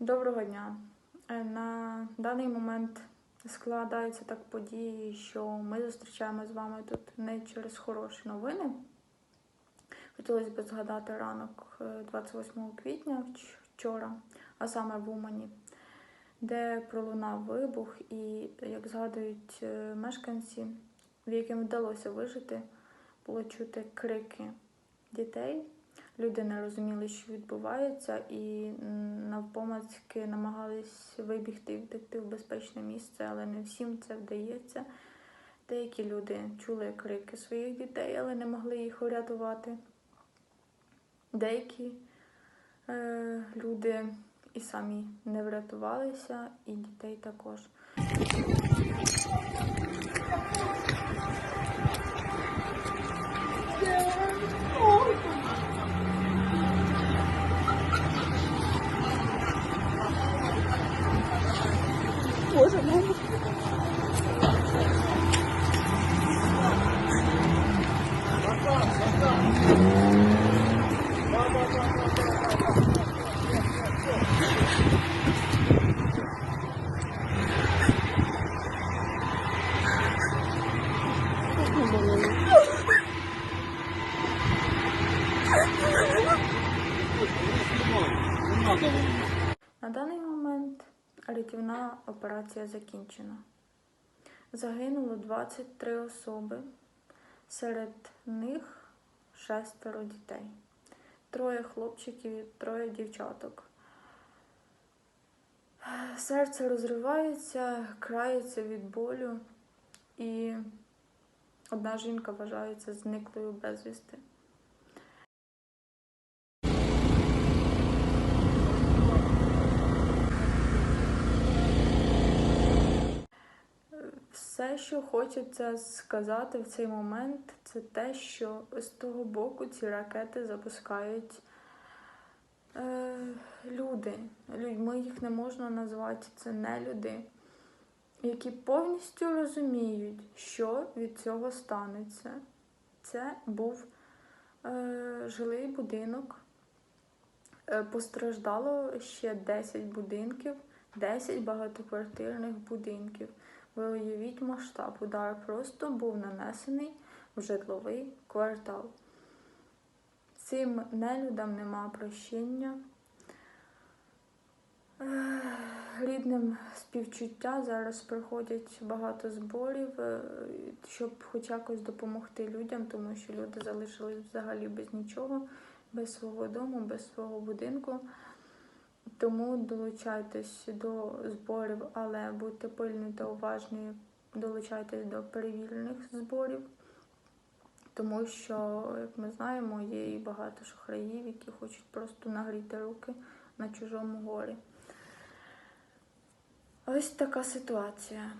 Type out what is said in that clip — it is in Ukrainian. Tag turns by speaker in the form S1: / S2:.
S1: Доброго дня. Е, На даний момент складаються так події, що ми зустрічаємо з вами тут не через хороші новини. Хотілося б згадати ранок е, 28 квітня вчора, а саме в Умані, де пролунав вибух, і, як згадують е, мешканці, в яким вдалося вижити, було чути крики дітей. Люди не розуміли, що відбувається, і навпомацьки намагались вибігти і втекти в безпечне місце, але не всім це вдається. Деякі люди чули крики своїх дітей, але не могли їх врятувати. Деякі е, люди і самі не врятувалися, і дітей також. На даний момент рятівна операція закінчена. Загинуло 23 особи, серед них шестеро дітей, троє хлопчиків і троє дівчаток. Серце розривається, крається від болю, і одна жінка вважається зниклою безвісти. Все, що хочеться сказати в цей момент, це те, що з того боку ці ракети запускають е, люди. Людьми їх не можна назвати, це не люди, які повністю розуміють, що від цього станеться. Це був е, жилий будинок. Е, Постраждало ще 10 будинків, 10 багатоквартирних будинків. Ви уявіть масштаб. Удар просто був нанесений в житловий квартал. Цим нелюдам нема прощення. Рідним співчуття зараз проходять багато зборів, е, щоб хоч якось допомогти людям, тому що люди залишились взагалі без нічого, без свого дому, без свого будинку. Тому долучайтесь до зборів, але будьте пильні та уважні, долучайтесь до перевірених зборів, тому що, як ми знаємо, є і багато шахраїв, які хочуть просто нагріти руки на чужому горі. Ось така ситуація.